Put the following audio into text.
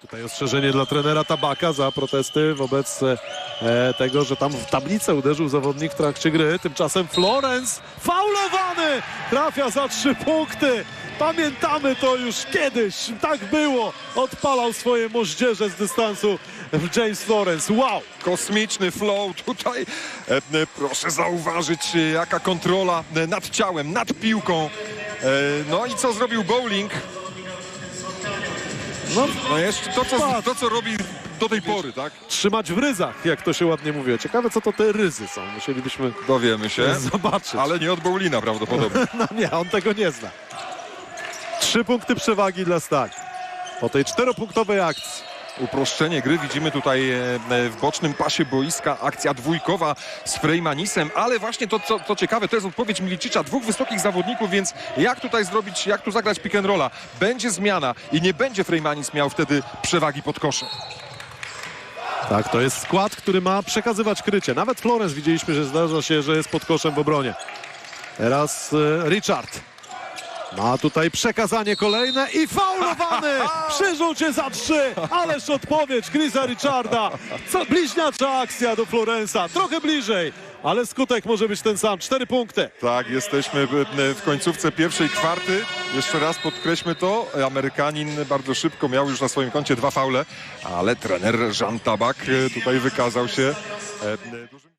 Tutaj ostrzeżenie dla trenera Tabaka za protesty wobec e, tego, że tam w tablicę uderzył zawodnik w trakcie gry. Tymczasem Florence faulowany trafia za trzy punkty. Pamiętamy to już kiedyś. Tak było. Odpalał swoje moździerze z dystansu James Florence. Wow! Kosmiczny flow tutaj. E, e, proszę zauważyć, jaka kontrola nad ciałem, nad piłką. No i co zrobił bowling? No, No jeszcze to, co, to, co robi do tej pory, tak? trzymać w ryzach, jak to się ładnie mówi. Ciekawe, co to te ryzy są. Musielibyśmy Dowiemy się. zobaczyć. Ale nie od bowlina prawdopodobnie. No nie, on tego nie zna. Trzy punkty przewagi dla Stali. Po tej czteropunktowej akcji. Uproszczenie gry widzimy tutaj e, e, w bocznym pasie boiska akcja dwójkowa z Freymanisem, ale właśnie to, co, co ciekawe, to jest odpowiedź Milicicia, dwóch wysokich zawodników, więc jak tutaj zrobić, jak tu zagrać pick and rolla? Będzie zmiana i nie będzie Freymanis miał wtedy przewagi pod koszem. Tak, to jest skład, który ma przekazywać krycie. Nawet Florence widzieliśmy, że zdarza się, że jest pod koszem w obronie. Teraz e, Ma tutaj przekazanie kolejne i faulowany przy rzucie za trzy. Ależ odpowiedź Chrisa Richarda. Co bliźniacza akcja do Florensa. Trochę bliżej, ale skutek może być ten sam. Cztery punkty. Tak, jesteśmy w, końcówce pierwszej kwarty. Jeszcze raz podkreślmy to. Amerykanin bardzo szybko miał już na swoim koncie dwa faule, ale trener Jean Tabak e, tutaj wykazał się e, dużym...